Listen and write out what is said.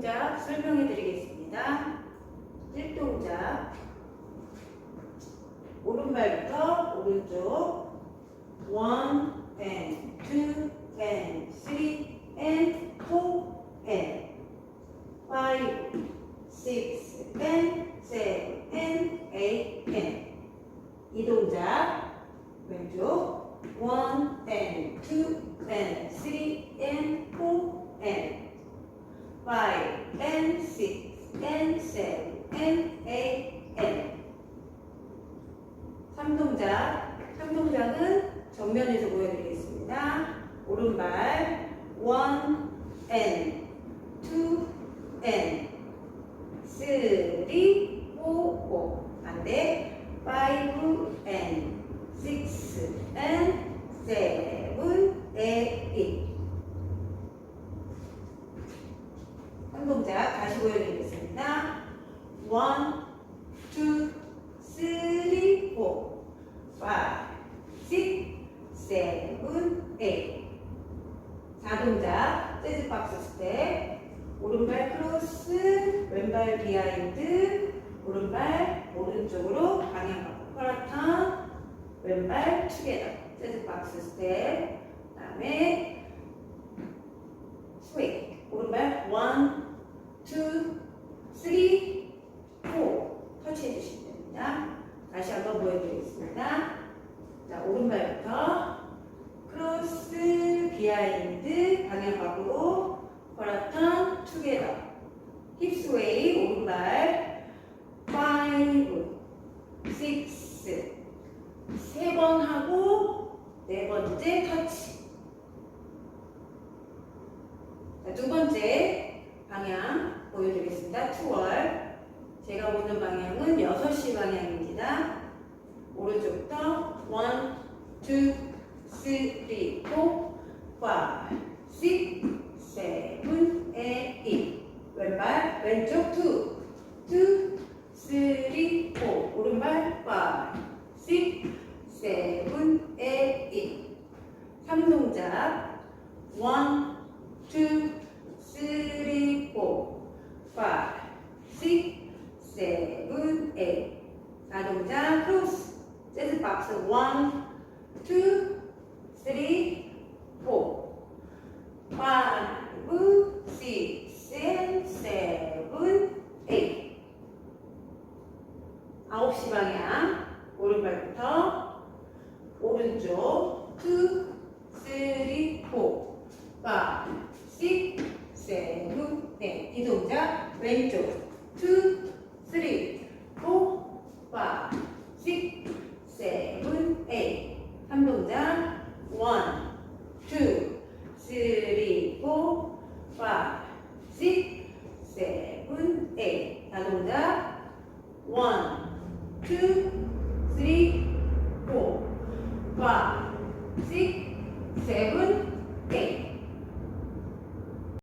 동작 설명해 드리겠습니다. 1동작. 오른발부터 오른쪽. 1 and 2 and 3 and 4 and 5 6 and 7 and 8 and 이 동작 왼쪽 1 and 2 and 3 and 4 and 5 and 6 and 7 and 8 and 3동작 3동작은 정면에서 보여드리겠습니다. 오른발 1 and 2 and 3 4 5 반대 5 and 6 and 7 8 한 동작 다시 보여드리겠습니다. 1, 2, 3, 4, 5, 6, 7, 8 4동작 재즈 박스 스텝 오른발 크로스 왼발 비하인드 오른발 오른쪽으로 방향 바꿔 퍼라턴 왼발 투게더 재즈 박스 스텝 그 다음에 스웨이 오른발 1, 2, 3, 4 터치해 주시면 됩니다. 다시 한번 보여드리겠습니다. 자, 오른발부터 크로스 비하인드 방향 바꾸고 퍼라턴 투게더 힙스웨이 오른발 5, 6 세 번 하고 네 번째 터치 자, 두 번째 방향 보여드리겠습니다. 투월. 제가 보는 방향은 6시 방향입니다. 오른쪽부터 1, 2, 3, 4, 5, 6, 7, 8. 왼쪽 2, 2, 3, 4. 오른발 5, 6, 7, 8. 3동작 1, 2, 3, 4, 5, 6, 7, 8. 자동차 크로스. 재즈 박스 1, 2, 3, 4, 5, 6, 7, 7, 8. 9시 방향. 오른발부터 오른쪽 2, 3, 4, 5, 6, 7, 8. 이 동작 왼쪽 2, 3, 4, cerebro